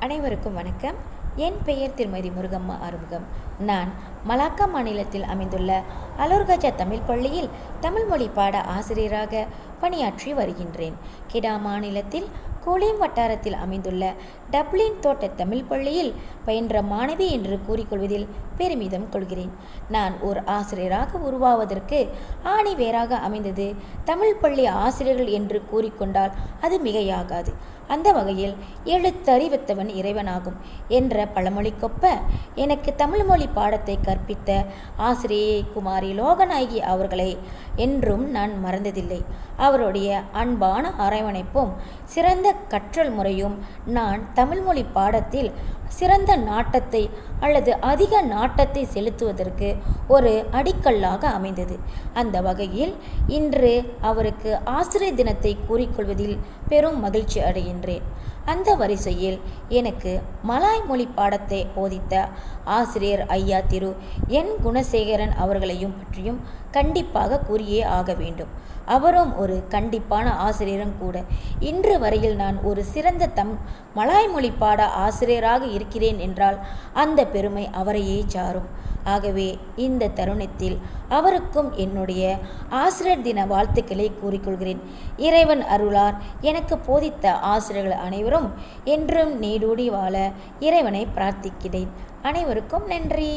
அனைவருக்கும் வணக்கம். என் பெயர் திருமதி முருகம்மா ஆறுமுகம். நான் மலாக்கா மாநிலத்தில் அமைந்துள்ள அலோர்கஜா தமிழ் பள்ளியில் தமிழ் மொழி பாட ஆசிரியராக பணியாற்றி வருகின்றேன். கிடா மாநிலத்தில் கோலியம் வட்டாரத்தில் அமைந்துள்ள டப்ளின் தோட்ட தமிழ் பள்ளியில் பயின்ற மாணவி என்று கூறிக்கொள்வதில் பெருமிதம் கொள்கிறேன். நான் ஒரு ஆசிரியராக உருவாவதற்கு ஆணி வேறாக அமைந்தது தமிழ் பள்ளி ஆசிரியர்கள் என்று கூறிக்கொண்டால் அது மிகையாகாது. அந்த வகையில் எழுத்தறிவித்தவன் இறைவனாகும் என்ற பழமொழிக்கொப்ப எனக்கு தமிழ் மொழி பாடத்தை கற்பித்த ஆசிரியை குமாரி லோகநாயகி அவர்களை என்றும் நான் மறந்ததில்லை. அவருடைய அன்பான அரவணைப்பும் சிறந்த கற்றல் முறையும். நான் தமிழ்மொழி பாடத்தில் சிறந்த நாட்டத்தை அல்லது அதிக நாட்டத்தை செலுத்துவதற்கு ஒரு அடிக்கல்லாக அமைந்தது. அந்த வகையில் இன்று அவருக்கு ஆசிரியர் தினத்தை கூறிக்கொள்வதில் பெரும் மகிழ்ச்சி அடைகின்றேன். அந்த வரிசையில் எனக்கு மலாய் மொழி பாடத்தை போதித்த ஆசிரியர் ஐயா திரு என் குணசேகரன் அவர்களையும் பற்றியும் கண்டிப்பாக கூறியே ஆக வேண்டும். அவரும் ஒரு கண்டிப்பான ஆசிரியரும் கூட. இன்று வரையில் நான் ஒரு சிறந்த தம் மலாய் மொழி பாட ஆசிரியராக இருக்கிறேன் என்றால் அந்த பெருமை அவரையே சாரும். ஆகவே இந்த தருணத்தில் அவருக்கும் என்னுடைய ஆசிரியர் தின வாழ்த்துக்களை கூறிக்கொள்கிறேன். இறைவன் அருளார் எனக்கு போதித்த ஆசிரியர்கள் அனைவரும் என்றும் நீடூடி வாழ இறைவனை பிரார்த்திக்கிறேன். அனைவருக்கும் நன்றி.